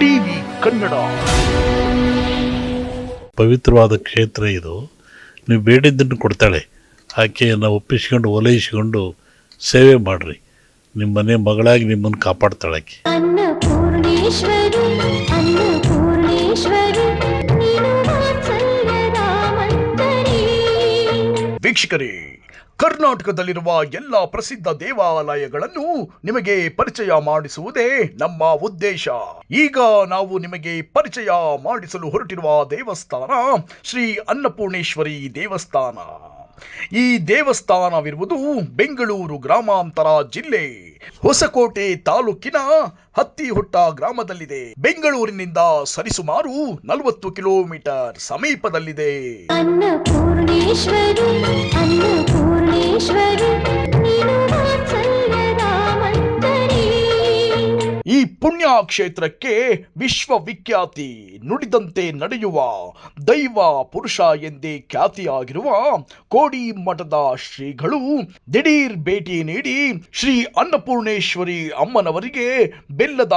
TV Kannada. ಪವಿತ್ರವಾದ ಕ್ಷೇತ್ರ ಇದು. ನೀವು ಬೇಡಿದ್ದನ್ನು ಕೊಡ್ತಾಳೆ. ಆಕೆಯನ್ನು ಒಪ್ಪಿಸ್ಕೊಂಡು ಒಲೈಸ್ಕೊಂಡು ಸೇವೆ ಮಾಡಿರಿ. ನಿಮ್ಮ ಮನೆ ಮಗಳಾಗಿ ನಿಮ್ಮನ್ನು ಕಾಪಾಡ್ತಾಳೆ ಆಕೆ. ಅನ್ನಪೂರ್ಣೇಶ್ವರಿ ಅನ್ನಪೂರ್ಣೇಶ್ವರಿ ನೀನು ವಾತ್ಸಲ್ಯದ ಮಂತರಿ ವೀಕ್ಷಕರೇ ಕರ್ನಾಟಕದಲ್ಲಿರುವ ಎಲ್ಲ ಪ್ರಸಿದ್ಧ ದೇವಾಲಯಗಳನ್ನು ನಿಮಗೆ ಪರಿಚಯ ಮಾಡಿಸುವುದೇ ನಮ್ಮ ಉದ್ದೇಶ. ಈಗ ನಾವು ನಿಮಗೆ ಪರಿಚಯ ಮಾಡಿಸಲು ಹೊರಟಿರುವ ದೇವಸ್ಥಾನ ಶ್ರೀ ಅನ್ನಪೂರ್ಣೇಶ್ವರಿ ದೇವಸ್ಥಾನ. ಈ ದೇವಸ್ಥಾನವಿರುವುದು ಬೆಂಗಳೂರು ಗ್ರಾಮಾಂತರ ಜಿಲ್ಲೆ ಹೊಸಕೋಟೆ ತಾಲೂಕಿನ ಹತ್ತಿಹುಟ್ಟ ಗ್ರಾಮದಲ್ಲಿದೆ. ಬೆಂಗಳೂರಿನಿಂದ ಸರಿಸುಮಾರು ನಲವತ್ತು ಕಿಲೋಮೀಟರ್ ಸಮೀಪದಲ್ಲಿದೆ. ಈ ಪುಣ್ಯ ಕ್ಷೇತ್ರಕ್ಕೆ ವಿಶ್ವವಿಖ್ಯಾತಿ ನುಡಿದಂತೆ ನಡೆಯುವ ದೈವ ಪುರುಷ ಎಂದೇ ಖ್ಯಾತಿಯಾಗಿರುವ ಕೋಡಿ ಮಠದ ಶ್ರೀಗಳು ದಿಢೀರ್ ಭೇಟಿ ನೀಡಿ ಶ್ರೀ ಅನ್ನಪೂರ್ಣೇಶ್ವರಿ ಅಮ್ಮನವರಿಗೆ ಬೆಲ್ಲದ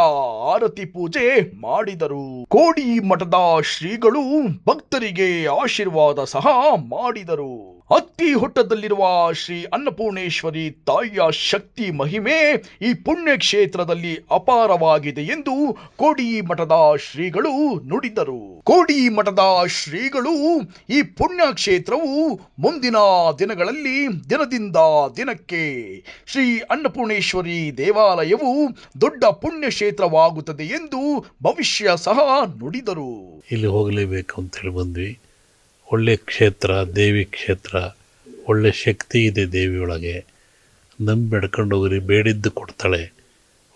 ಆರತಿ ಪೂಜೆ ಮಾಡಿದರು. ಕೋಡಿ ಮಠದ ಶ್ರೀಗಳು ಭಕ್ತರಿಗೆ ಆಶೀರ್ವಾದ ಸಹ ಮಾಡಿದರು. ಅತ್ತಿ ಹುಟ್ಟದಲ್ಲಿರುವ ಶ್ರೀ ಅನ್ನಪೂರ್ಣೇಶ್ವರಿ ತಾಯಿಯ ಶಕ್ತಿ ಮಹಿಮೆ ಈ ಪುಣ್ಯ ಕ್ಷೇತ್ರದಲ್ಲಿ ಅಪಾರವಾಗಿದೆ ಎಂದು ಕೋಡಿ ಮಠದ ಶ್ರೀಗಳು ನುಡಿದರು. ಕೋಡಿ ಮಠದ ಶ್ರೀಗಳು ಈ ಪುಣ್ಯ ಕ್ಷೇತ್ರವು ಮುಂದಿನ ದಿನಗಳಲ್ಲಿ ದಿನದಿಂದ ದಿನಕ್ಕೆ ಶ್ರೀ ಅನ್ನಪೂರ್ಣೇಶ್ವರಿ ದೇವಾಲಯವು ದೊಡ್ಡ ಪುಣ್ಯ ಕ್ಷೇತ್ರವಾಗುತ್ತದೆ ಎಂದು ಭವಿಷ್ಯ ಸಹ ನುಡಿದರು. ಇಲ್ಲಿ ಹೋಗಲೇಬೇಕು ಅಂತ ಹೇಳಿ ಬಂದ್ವಿ. ಒಳ್ಳೆ ಕ್ಷೇತ್ರ, ದೇವಿ ಕ್ಷೇತ್ರ, ಒಳ್ಳೆ ಶಕ್ತಿ ಇದೆ ದೇವಿಯೊಳಗೆ. ನಂಬಿ ಬೆಡ್ಕೊಂಡು ಹೋಗ್ರಿ, ಬೇಡಿದ್ದು ಕೊಡ್ತಾಳೆ.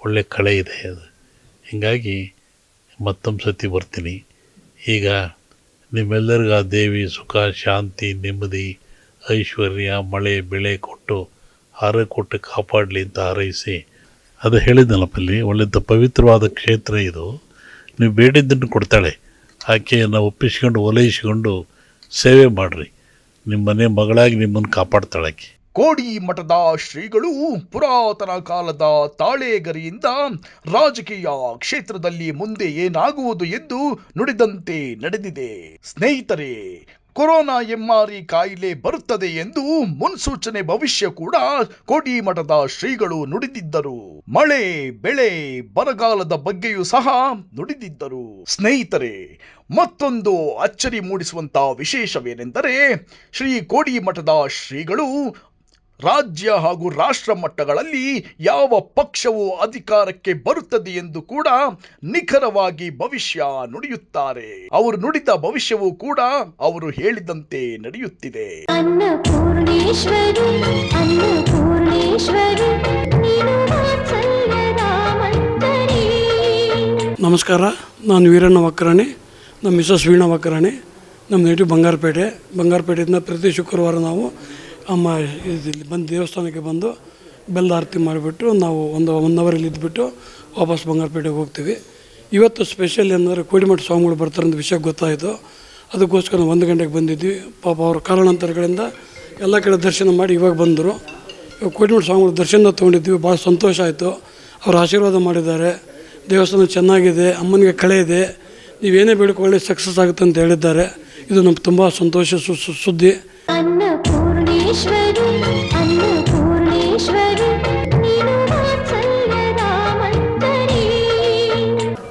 ಒಳ್ಳೆ ಕಳೆ ಇದೆ ಅದು. ಹೀಗಾಗಿ ಮತ್ತೊಂದು ಸತಿ ಬರ್ತೀನಿ. ಈಗ ನಿಮ್ಮೆಲ್ಲರಿಗೂ ಆ ದೇವಿ ಸುಖ, ಶಾಂತಿ, ನೆಮ್ಮದಿ, ಐಶ್ವರ್ಯ, ಮಳೆ, ಬೆಳೆ ಕೊಟ್ಟು ಆರೋಗ್ಯ ಕೊಟ್ಟು ಕಾಪಾಡಲಿ ಅಂತ ಹಾರೈಸಿ. ಅದು ಹೇಳಿದ್ನಲ್ಲಪ್ಪಲ್ಲಿ ಒಳ್ಳೆದ ಪವಿತ್ರವಾದ ಕ್ಷೇತ್ರ ಇದು. ನೀವು ಬೇಡಿದ್ದನ್ನು ಕೊಡ್ತಾಳೆ. ಆಕೆಯನ್ನು ಒಪ್ಪಿಸ್ಕೊಂಡು ಓಲೈಸ್ಕೊಂಡು ಸೇವೆ ಮಾಡಿರಿ. ನಿಮ್ಮ ಮನೆ ಮಗಳಾಗಿ ನಿಮ್ಮನ್ನು ಕಾಪಾಡ್ತಾಳಕ್ಕೆ ಕೋಡಿ ಮಠದ ಶ್ರೀಗಳು ಪುರಾತನ ಕಾಲದ ತಾಳೆಗರಿಯಿಂದ ರಾಜಕೀಯ ಕ್ಷೇತ್ರದಲ್ಲಿ ಮುಂದೆ ಏನಾಗುವುದು ಎಂದು ನುಡಿದಂತೆ ನಡೆದಿದೆ. ಸ್ನೇಹಿತರೆ ಕೊರೋನಾ ಎಮ್ಮಾರಿ ಕಾಯಿಲೆ ಬರುತ್ತದೆ ಎಂದು ಮುನ್ಸೂಚನೆ ಭವಿಷ್ಯ ಕೂಡ ಕೋಡಿಮಠದ ಶ್ರೀಗಳು ನುಡಿದಿದ್ದರು. ಮಳೆ, ಬೆಳೆ, ಬರಗಾಲದ ಬಗ್ಗೆಯೂ ಸಹ ನುಡಿದಿದ್ದರು. ಸ್ನೇಹಿತರೆ, ಮತ್ತೊಂದು ಅಚ್ಚರಿ ಮೂಡಿಸುವಂತಹ ವಿಶೇಷವೇನೆಂದರೆ ಶ್ರೀ ಕೋಡಿಮಠದ ಶ್ರೀಗಳು ರಾಜ್ಯ ಹಾಗೂ ರಾಷ್ಟ್ರ ಮಟ್ಟಗಳಲ್ಲಿ ಯಾವ ಪಕ್ಷವು ಅಧಿಕಾರಕ್ಕೆ ಬರುತ್ತದೆ ಎಂದು ಕೂಡ ನಿಖರವಾಗಿ ಭವಿಷ್ಯ ನುಡಿಯುತ್ತಾರೆ. ಅವರು ನುಡಿದ ಭವಿಷ್ಯವು ಕೂಡ ಅವರು ಹೇಳಿದಂತೆ ನಡೆಯುತ್ತಿದೆ. ಅನ್ನಪೂರ್ಣೇಶ್ವರಿ ಅನ್ನಪೂರ್ಣೇಶ್ವರಿ ನೀನು ವಾತ್ಸಲ್ಯದ ಮಂತರಿ ನಮಸ್ಕಾರ ನಾನು ವೀರಣ್ಣ ವಕ್ರಾಣಿ ನಮ್ಮ ಮಿಸಸ್ ವೀಣಾ ವಕ್ರಾಣಿ ನಮ್ಮ ನೇಟಿವ್ ಬಂಗಾರಪೇಟೆ. ಬಂಗಾರಪೇಟೆಯಿಂದ ಪ್ರತಿ ಶುಕ್ರವಾರ ನಾವು ಅಮ್ಮ ಇದಿಲ್ಲಿ ಬಂದು ದೇವಸ್ಥಾನಕ್ಕೆ ಬಂದು ಬೆಲ್ಲ ಆರತಿ ಮಾಡಿಬಿಟ್ಟು ನಾವು ಒಂದು ಒನ್ ಅವರಲ್ಲಿ ಇದ್ಬಿಟ್ಟು ವಾಪಸ್ ಬಂಗಾರಪೇಟೆಗೆ ಹೋಗ್ತೀವಿ. ಇವತ್ತು ಸ್ಪೆಷಲ್ ಏನಂದರೆ ಕೋಡಿಮಠ ಸ್ವಾಮಿಗಳು ಬರ್ತಾರೆ ಅಂತ ವಿಷಯ ಗೊತ್ತಾಯಿತು. ಅದಕ್ಕೋಸ್ಕರ ಒಂದು ಗಂಟೆಗೆ ಬಂದಿದ್ವಿ. ಪಾಪ ಅವ್ರ ಕಾರಣಾಂತರಗಳಿಂದ ಎಲ್ಲ ಕಡೆ ದರ್ಶನ ಮಾಡಿ ಇವಾಗ ಬಂದರು. ಕೋಟಿಮಠ ಸ್ವಾಮಿಗಳ ದರ್ಶನ ತೊಗೊಂಡಿದ್ವಿ ಭಾಳ ಸಂತೋಷ ಆಯಿತು. ಅವರು ಆಶೀರ್ವಾದ ಮಾಡಿದ್ದಾರೆ. ದೇವಸ್ಥಾನ ಚೆನ್ನಾಗಿದೆ. ಅಮ್ಮನಿಗೆ ಕಳೆ ಇದೆ. ನೀವೇನೇ ಬೇಡಿಕೊಳ್ಳಿ ಸಕ್ಸಸ್ ಆಗುತ್ತೆ ಅಂತ ಹೇಳಿದ್ದಾರೆ. ಇದು ನಮ್ಗೆ ತುಂಬ ಸಂತೋಷ ಸುದ್ದಿ.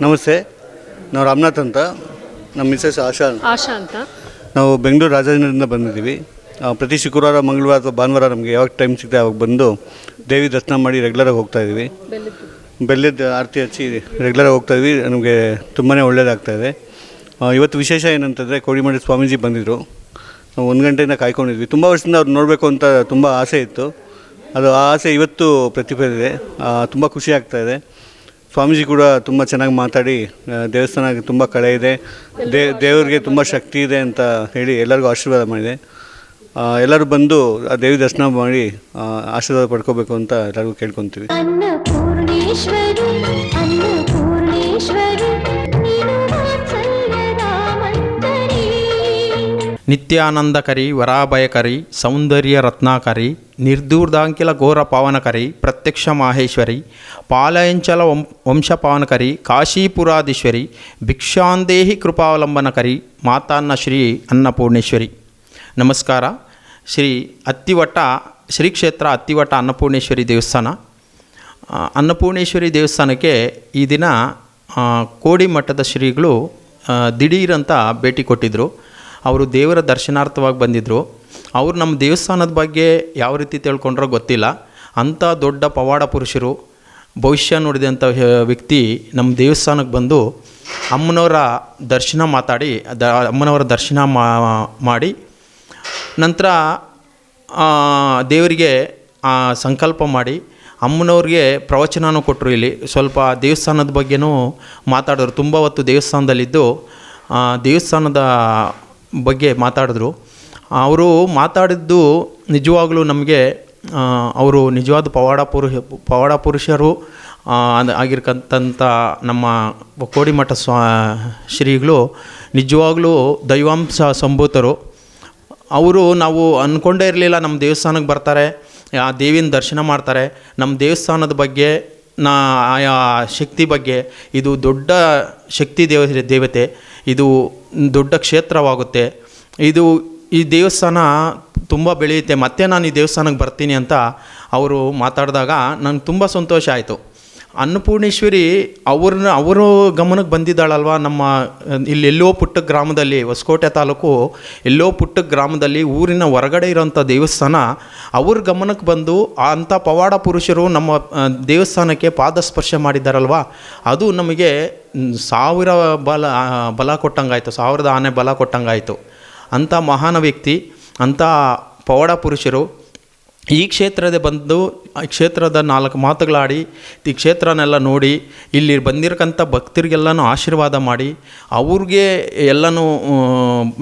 ನಮಸ್ತೆ ನಾವು ರಾಮನಾಥ್ ಅಂತ. ನಮ್ಮ ಮಿಸ್ಸಸ್ ಆಶಾ ಆಶಾ ಅಂತ. ನಾವು ಬೆಂಗಳೂರು ರಾಜಧಾನಿಯಿಂದ ಬಂದಿದ್ದೀವಿ. ಆ, ಪ್ರತಿ ಶುಕ್ರವಾರ ಮಂಗಳವಾರ ಅಥವಾ ಭಾನುವಾರ ನಮಗೆ ಯಾವಾಗ ಟೈಮ್ ಸಿಗುತ್ತೆ ಅವಾಗ ಬಂದು ದೇವಿ ದರ್ಶನ ಮಾಡಿ ರೆಗ್ಯುಲರಾಗಿ ಹೋಗ್ತಾ ಇದ್ದೀವಿ. ಬೆಲ್ಲದ ಆರತಿ ಹಚ್ಚಿ ರೆಗ್ಯುಲರಾಗಿ ಹೋಗ್ತಾ ಇದ್ವಿ ನಮಗೆ ತುಂಬಾ ಒಳ್ಳೆಯದಾಗ್ತಾಯಿದೆ ಇವತ್ತು ವಿಶೇಷ ಏನಂತಂದರೆ ಕೋಡಿಮಡಿ ಸ್ವಾಮೀಜಿ ಬಂದಿದ್ದರು ಒಂದು ಗಂಟೆಯಿಂದ ಕಾಯ್ಕೊಂಡಿದ್ವಿ. ತುಂಬ ವರ್ಷದಿಂದ ಅವ್ರು ನೋಡಬೇಕು ಅಂತ ತುಂಬ ಆಸೆ ಇತ್ತು. ಅದು ಆ ಆಸೆ ಇವತ್ತು ಪ್ರತಿಫಲಿದೆ. ತುಂಬ ಖುಷಿ ಆಗ್ತಾಯಿದೆ ಸ್ವಾಮೀಜಿ ಕೂಡ ತುಂಬ ಚೆನ್ನಾಗಿ ಮಾತಾಡಿ ದೇವಸ್ಥಾನ ತುಂಬ ಕಳೆ ಇದೆ. ದೇ, ದೇವರಿಗೆ ತುಂಬ ಶಕ್ತಿ ಇದೆ ಅಂತ ಹೇಳಿ ಎಲ್ಲರಿಗೂ ಆಶೀರ್ವಾದ ಮಾಡಿದೆ. ಎಲ್ಲರೂ ಬಂದು ಆ ದೇವಿ ದರ್ಶನ ಮಾಡಿ ಆಶೀರ್ವಾದ ಪಡ್ಕೋಬೇಕು ಅಂತ ಎಲ್ಲರಿಗೂ ಕೇಳ್ಕೊತೀವಿ. ಮಂತರಿ ನಿತ್ಯಾನಂದಕರಿ ವರಾಭಯಕರಿ ಸೌಂದರ್ಯ ರತ್ನಾಕರಿ ನಿರ್ದೂರ್ದಾಂಕಿಲ ಘೋರ ಪಾವನಕರಿ ಪ್ರತ್ಯಕ್ಷ ಮಾಹೇಶ್ವರಿ ಪಾಲಯಂಚಲ ವಂಶ ವಂಶ ಪಾವನಕರಿ ಕಾಶೀಪುರಾಧೀಶ್ವರಿ ಭಿಕ್ಷಾಂದೇಹಿ ಕೃಪಾವಲಂಬನಕರಿ ಮಾತಾನ್ನ ಶ್ರೀ ಅನ್ನಪೂರ್ಣೇಶ್ವರಿ ನಮಸ್ಕಾರ ಶ್ರೀ ಅತ್ತಿವಟ್ಟ ಶ್ರೀ ಕ್ಷೇತ್ರ ಅತ್ತಿವಟ್ಟ ಅನ್ನಪೂರ್ಣೇಶ್ವರಿ ದೇವಸ್ಥಾನ ಆ, ಅನ್ನಪೂರ್ಣೇಶ್ವರಿ ದೇವಸ್ಥಾನಕ್ಕೆ ಈ ದಿನ ಆ, ಕೋಡಿ ಮಠದ ಶ್ರೀಗಳು ಆ, ದಿಢೀರಂತ ಭೇಟಿ ಕೊಟ್ಟಿದ್ದರು ಅವರು ದೇವರ ದರ್ಶನಾರ್ಥವಾಗಿ ಬಂದಿದ್ದರು ಅವರು ನಮ್ಮ ದೇವಸ್ಥಾನದ ಬಗ್ಗೆ ಯಾವ ರೀತಿ ತಿಳ್ಕೊಂಡ್ರೋ ಗೊತ್ತಿಲ್ಲ. ಅಂಥ ದೊಡ್ಡ ಪವಾಡ ಪುರುಷರು, ಭವಿಷ್ಯ ನೋಡಿದಂಥ ವ್ಯಕ್ತಿ ನಮ್ಮ ದೇವಸ್ಥಾನಕ್ಕೆ ಬಂದು ಅಮ್ಮನವರ ದರ್ಶನ ಮಾತಾಡಿ, ದ, ಅಮ್ಮನವರ ದರ್ಶನ ಮಾಡಿ, ನಂತರ ದೇವರಿಗೆ ಸಂಕಲ್ಪ ಮಾಡಿ, ಅಮ್ಮನವ್ರಿಗೆ ಪ್ರವಚನನೂ ಕೊಟ್ಟರು ಇಲ್ಲಿ. ಸ್ವಲ್ಪ ದೇವಸ್ಥಾನದ ಬಗ್ಗೆನೂ ಮಾತಾಡೋರು ತುಂಬ ಹೊತ್ತು ದೇವಸ್ಥಾನದಲ್ಲಿದ್ದು ದೇವಸ್ಥಾನದ ಬಗ್ಗೆ ಮಾತಾಡಿದ್ರು. ಅವರು ಮಾತಾಡಿದ್ದು ನಿಜವಾಗ್ಲೂ ನಮಗೆ ಅವರು ನಿಜವಾದ ಪವಾಡ ಪುರುಷ ಪವಾಡ ಪುರುಷರು ಆಗಿರ್ತಕ್ಕಂಥ ನಮ್ಮ ಕೋಡಿಮಠ ಸ್ವಾ, ಶ್ರೀಗಳು ನಿಜವಾಗ್ಲೂ ದೈವಾಂಶ ಸಂಭೂತರು. ಅವರು ನಾವು ಅಂದ್ಕೊಂಡೇ ಇರಲಿಲ್ಲ ನಮ್ಮ ದೇವಸ್ಥಾನಕ್ಕೆ ಬರ್ತಾರೆ, ಆ ದೇವಿನ ದರ್ಶನ ಮಾಡ್ತಾರೆ. ನಮ್ಮ ದೇವಸ್ಥಾನದ ಬಗ್ಗೆ, ನಾ, ಆಯಾ ಶಕ್ತಿ ಬಗ್ಗೆ, ಇದು ದೊಡ್ಡ ಶಕ್ತಿ ದೇವ, ದೇವತೆ. ಇದು ದೊಡ್ಡ ಕ್ಷೇತ್ರವಾಗುತ್ತೆ. ಇದು ಈ ದೇವಸ್ಥಾನ ತುಂಬ ಬೆಳೆಯುತ್ತೆ. ಮತ್ತೆ ನಾನು ಈ ದೇವಸ್ಥಾನಕ್ಕೆ ಬರ್ತೀನಿ ಅಂತ ಅವರು ಮಾತಾಡಿದಾಗ ನನಗೆ ತುಂಬ ಸಂತೋಷ ಆಯಿತು. ಅನ್ನಪೂರ್ಣೇಶ್ವರಿ ಅವ್ರನ್ನ, ಅವರು ಗಮನಕ್ಕೆ ಬಂದಿದ್ದಾಳಲ್ವ? ನಮ್ಮ, ಇಲ್ಲಿ ಎಲ್ಲೋ ಪುಟ್ಟ ಗ್ರಾಮದಲ್ಲಿ, ಹೊಸಕೋಟೆ ತಾಲೂಕು, ಎಲ್ಲೋ ಪುಟ್ಟ ಗ್ರಾಮದಲ್ಲಿ, ಊರಿನ ಹೊರಗಡೆ ಇರೋಂಥ ದೇವಸ್ಥಾನ, ಅವ್ರ ಗಮನಕ್ಕೆ ಬಂದು ಅಂಥ ಪವಾಡ ಪುರುಷರು ನಮ್ಮ ದೇವಸ್ಥಾನಕ್ಕೆ ದೇವಸ್ಥಾನಕ್ಕೆ ಪಾದಸ್ಪರ್ಶ ಮಾಡಿದ್ದಾರಲ್ವಾ? ಅದು ನಮಗೆ ಸಾವಿರ ಬಲ ಬಲ ಕೊಟ್ಟಂಗಾಯಿತು, ಸಾವಿರದ ಆನೆ ಬಲ ಕೊಟ್ಟಂಗಾಯಿತು. ಅಂಥ ಮಹಾನ ವ್ಯಕ್ತಿ, ಅಂಥ ಪವಾಡ ಪುರುಷರು ಈ ಕ್ಷೇತ್ರದ ಬಂದು, ಈ ಕ್ಷೇತ್ರದ ನಾಲ್ಕು ಮಾತುಗಳಾಡಿ, ಈ ಕ್ಷೇತ್ರನೆಲ್ಲ ನೋಡಿ, ಇಲ್ಲಿ ಬಂದಿರಕ್ಕಂಥ ಭಕ್ತರಿಗೆಲ್ಲನೂ ಆಶೀರ್ವಾದ ಮಾಡಿ, ಅವ್ರಿಗೆ ಎಲ್ಲನೂ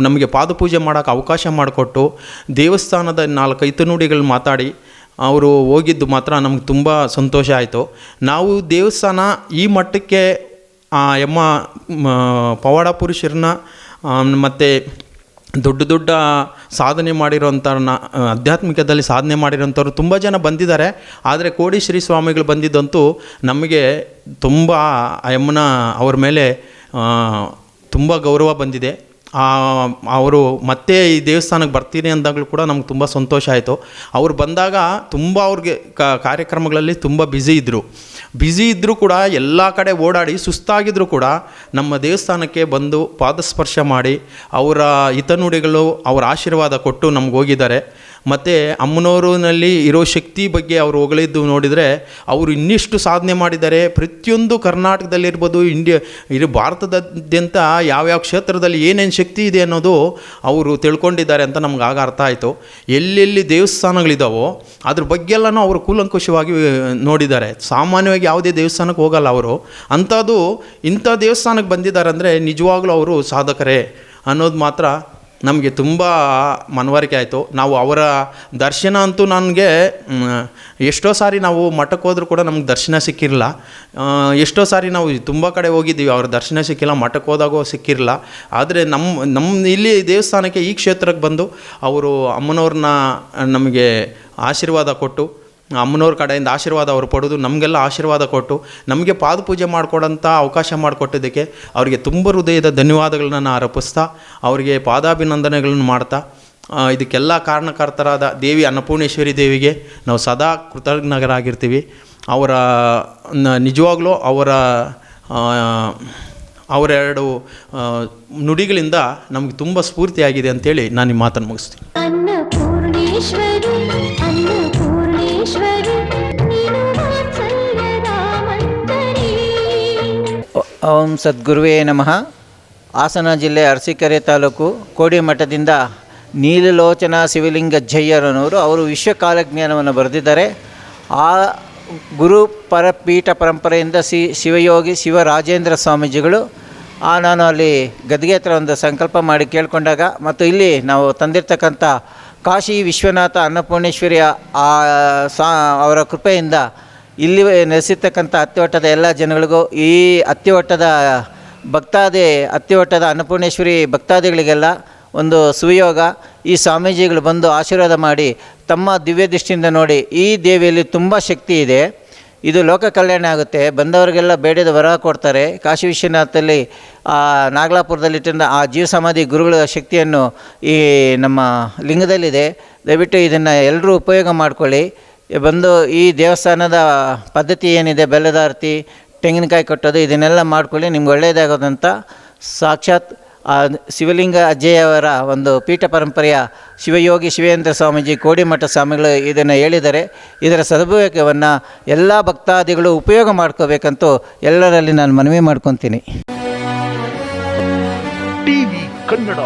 ನಮಗೆ ಪಾದಪೂಜೆ ಮಾಡೋಕ್ಕೆ ಅವಕಾಶ ಮಾಡಿಕೊಟ್ಟು, ದೇವಸ್ಥಾನದ ನಾಲ್ಕು ಐತನುಡಿಗಳು ಮಾತಾಡಿ, ಅವರು ಹೋಗಿದ್ದು ಮಾತ್ರ ನಮ್ಗೆ ತುಂಬ ಸಂತೋಷ ಆಯಿತು. ನಾವು ದೇವಸ್ಥಾನ ಈ ಮಟ್ಟಕ್ಕೆ, ಆ, ಎಮ್ಮ ಪವಾಡ ಪುರುಷರನ್ನ ಮತ್ತು ದೊಡ್ಡ ದೊಡ್ಡ ಸಾಧನೆ ಮಾಡಿರೋಂಥ ನ ಆಧ್ಯಾತ್ಮಿಕದಲ್ಲಿ ಸಾಧನೆ ಮಾಡಿರೋಂಥವ್ರು ತುಂಬ ಜನ ಬಂದಿದ್ದಾರೆ. ಆದರೆ ಕೋಡಿ ಶ್ರೀ ಸ್ವಾಮಿಗಳು ಬಂದಿದ್ದಂತೂ ನಮಗೆ ತುಂಬ ಆ ಯಮ್ಮನ ಅವ್ರ ಮೇಲೆ ತುಂಬ ಗೌರವ ಬಂದಿದೆ. ಅವರು ಮತ್ತೆ ಈ ದೇವಸ್ಥಾನಕ್ಕೆ ಬರ್ತೀನಿ ಅಂದಾಗಲೂ ಕೂಡ ನಮ್ಗೆ ತುಂಬ ಸಂತೋಷ ಆಯಿತು. ಅವ್ರು ಬಂದಾಗ ತುಂಬ ಅವ್ರಿಗೆ ಕಾರ್ಯಕ್ರಮಗಳಲ್ಲಿ ತುಂಬ ಬ್ಯುಸಿ ಇದ್ದರು ಬ್ಯುಸಿ ಇದ್ದರೂ ಕೂಡ ಎಲ್ಲ ಕಡೆ ಓಡಾಡಿ ಸುಸ್ತಾಗಿದ್ದರೂ ಕೂಡ ನಮ್ಮ ದೇವಸ್ಥಾನಕ್ಕೆ ಬಂದು ಪಾದಸ್ಪರ್ಶ ಮಾಡಿ ಅವರ ಹಿತನುಡಿಗಳು, ಅವರ ಆಶೀರ್ವಾದ ಕೊಟ್ಟು ನಮ್ಗೆ ಹೋಗಿದ್ದಾರೆ. ಮತ್ತು ಅಮ್ಮನೋರಿನಲ್ಲಿ ಇರೋ ಶಕ್ತಿ ಬಗ್ಗೆ ಅವರು ಹೊಗಳಿದ್ದು ನೋಡಿದರೆ ಅವರು ಇನ್ನಿಷ್ಟು ಸಾಧನೆ ಮಾಡಿದ್ದಾರೆ. ಪ್ರತಿಯೊಂದು ಕರ್ನಾಟಕದಲ್ಲಿರ್ಬೋದು, ಇಂಡಿಯಾ ಇಡೀ ಭಾರತದಾದ್ಯಂತ ಯಾವ್ಯಾವ ಕ್ಷೇತ್ರದಲ್ಲಿ ಏನೇನು ಶಕ್ತಿ ಇದೆ ಅನ್ನೋದು ಅವರು ತಿಳ್ಕೊಂಡಿದ್ದಾರೆ ಅಂತ ನಮ್ಗೆ ಆಗ ಅರ್ಥ ಆಯಿತು. ಎಲ್ಲೆಲ್ಲಿ ದೇವಸ್ಥಾನಗಳಿದ್ದಾವೋ ಅದ್ರ ಬಗ್ಗೆ ಎಲ್ಲನೂ ಅವರು ಕೂಲಂಕುಷವಾಗಿ ನೋಡಿದ್ದಾರೆ. ಸಾಮಾನ್ಯವಾಗಿ ಯಾವುದೇ ದೇವಸ್ಥಾನಕ್ಕೆ ಹೋಗಲ್ಲ ಅವರು. ಅಂಥದ್ದು ಇಂಥ ದೇವಸ್ಥಾನಕ್ಕೆ ಬಂದಿದ್ದಾರೆ ಅಂದರೆ ನಿಜವಾಗ್ಲೂ ಅವರು ಸಾಧಕರೇ ಅನ್ನೋದು ಮಾತ್ರ ನಮಗೆ ತುಂಬ ಮನವರಿಕೆ ಆಯಿತು. ನಾವು ಅವರ ದರ್ಶನ ಅಂತೂ ನನಗೆ ಎಷ್ಟೋ ಸಾರಿ ನಾವು ಮಠಕ್ಕೆ ಹೋದರೂ ಕೂಡ ನಮ್ಗೆ ದರ್ಶನ ಸಿಕ್ಕಿರಲ್ಲ ಎಷ್ಟೋ ಸಾರಿ ನಾವು ತುಂಬ ಕಡೆ ಹೋಗಿದ್ದೀವಿ, ಅವ್ರ ದರ್ಶನ ಸಿಕ್ಕಿಲ್ಲ, ಮಠಕ್ಕೆ ಹೋದಾಗೋ ಸಿಕ್ಕಿರಲ್ಲ ಆದರೆ ನಮ್ಮ ನಮ್ಮ ಇಲ್ಲಿ ದೇವಸ್ಥಾನಕ್ಕೆ ಈ ಕ್ಷೇತ್ರಕ್ಕೆ ಬಂದು, ಅವರು ಅಮ್ಮನವ್ರನ್ನ ನಮಗೆ ಆಶೀರ್ವಾದ ಕೊಟ್ಟು ಅಮ್ಮನವ್ರ ಕಡೆಯಿಂದ ಆಶೀರ್ವಾದ ಅವರು ಪಡೆದು ನಮಗೆಲ್ಲ ಆಶೀರ್ವಾದ ಕೊಟ್ಟು ನಮಗೆ ಪಾದಪೂಜೆ ಮಾಡಿಕೊಡೋಂಥ ಅವಕಾಶ ಮಾಡಿಕೊಟ್ಟಿದ್ದಕ್ಕೆ ಅವರಿಗೆ ತುಂಬ ಹೃದಯದ ಧನ್ಯವಾದಗಳನ್ನ ನಾನು ಅರ್ಪಿಸ್ತಾ, ಅವರಿಗೆ ಪಾದಾಭಿನಂದನೆಗಳನ್ನು ಮಾಡ್ತಾ ಇದಕ್ಕೆಲ್ಲ ಕಾರಣಕರ್ತರಾದ ದೇವಿ ಅನ್ನಪೂರ್ಣೇಶ್ವರಿ ದೇವಿಗೆ ನಾವು ಸದಾ ಕೃತಜ್ಞರಾಗಿರ್ತೀವಿ. ಅವರ ನಿಜವಾಗ್ಲೂ ಅವರ ಅವರೆರಡು ನುಡಿಗಳಿಂದ ನಮಗೆ ತುಂಬ ಸ್ಫೂರ್ತಿಯಾಗಿದೆ ಅಂತೇಳಿ ನಾನು ಈ ಮಾತನ್ನು ಮುಗಿಸ್ತೀನಿ. ಓಂ ಸದ್ಗುರುವೇ ನಮಃ. ಹಾಸನ ಜಿಲ್ಲೆ ಅರಸೀಕೆರೆ ತಾಲೂಕು ಕೋಡಿಮಠದಿಂದ ನೀಲಲೋಚನ ಶಿವಲಿಂಗ ಜಯ್ಯರನವರು ಅವರು ವಿಶ್ವಕಾಲಜ್ಞಾನವನ್ನು ಬರೆದಿದ್ದಾರೆ. ಆ ಗುರು ಪರಪೀಠ ಪರಂಪರೆಯಿಂದ ಸಿ ಶಿವಯೋಗಿ ಶಿವರಾಜೇಂದ್ರ ಸ್ವಾಮೀಜಿಗಳು, ಆ ನಾನು ಅಲ್ಲಿ ಗದ್ಗೆ ಹತ್ರ ಒಂದು ಸಂಕಲ್ಪ ಮಾಡಿ ಕೇಳಿಕೊಂಡಾಗ ಮತ್ತು ಇಲ್ಲಿ ನಾವು ತಂದಿರ್ತಕ್ಕಂಥ ಕಾಶಿ ವಿಶ್ವನಾಥ ಅನ್ನಪೂರ್ಣೇಶ್ವರಿಯ ಆ ಸಾ ಅವರ ಕೃಪೆಯಿಂದ ಇಲ್ಲಿ ನೆಲೆಸಿರ್ತಕ್ಕಂಥ ಅತ್ತಿವಟ್ಟದ ಎಲ್ಲ ಜನಗಳಿಗೂ ಈ ಅತ್ತಿವಟ್ಟದ ಭಕ್ತಾದಿ, ಅತ್ತಿವಟ್ಟದ ಅನ್ನಪೂರ್ಣೇಶ್ವರಿ ಭಕ್ತಾದಿಗಳಿಗೆಲ್ಲ ಒಂದು ಸುಯೋಗ ಈ ಸ್ವಾಮೀಜಿಗಳು ಬಂದು ಆಶೀರ್ವಾದ ಮಾಡಿ ತಮ್ಮ ದಿವ್ಯ ದೃಷ್ಟಿಯಿಂದ ನೋಡಿ ಈ ದೇವಿಯಲ್ಲಿ ತುಂಬ ಶಕ್ತಿ ಇದೆ. ಇದು ಲೋಕ ಕಲ್ಯಾಣ ಆಗುತ್ತೆ. ಬಂದವರಿಗೆಲ್ಲ ಬೇಡದ ವರ ಕೊಡ್ತಾರೆ. ಕಾಶಿ ವಿಶ್ವನಾಥಲ್ಲಿ, ಆ, ನಾಗಲಾಪುರದಲ್ಲಿಟ್ಟಿದ್ದ ಆ ಜೀವ ಸಮಾಧಿ ಗುರುಗಳ ಶಕ್ತಿಯನ್ನು ಈ ನಮ್ಮ ಲಿಂಗದಲ್ಲಿದೆ. ದಯವಿಟ್ಟು ಇದನ್ನು ಎಲ್ಲರೂ ಉಪಯೋಗ ಮಾಡ್ಕೊಳ್ಳಿ. ಬಂದು ಈ ದೇವಸ್ಥಾನದ ಪದ್ಧತಿ ಏನಿದೆ, ಬೆಲ್ಲದ ಆರತಿ, ತೆಂಗಿನಕಾಯಿ ಕಟ್ಟೋದು, ಇದನ್ನೆಲ್ಲ ಮಾಡ್ಕೊಳ್ಳಿ, ನಿಮ್ಗೆ ಒಳ್ಳೆಯದಾಗೋದಂತ ಸಾಕ್ಷಾತ್ ಆ ಶಿವಲಿಂಗ ಅಜ್ಜಯ್ಯವರ ಒಂದು ಪೀಠ ಪರಂಪರೆಯ ಶಿವಯೋಗಿ ಶಿವೇಂದ್ರ ಸ್ವಾಮೀಜಿ ಕೋಡಿಮಠ ಸ್ವಾಮಿಗಳು ಇದನ್ನು ಹೇಳಿದರೆ ಇದರ ಸದುಪಯೋಗವನ್ನು ಎಲ್ಲ ಭಕ್ತಾದಿಗಳು ಉಪಯೋಗ ಮಾಡ್ಕೋಬೇಕಂತೂ ಎಲ್ಲರಲ್ಲಿ ನಾನು ಮನವಿ ಮಾಡ್ಕೊತೀನಿ. ಟಿವಿ ಕನ್ನಡ.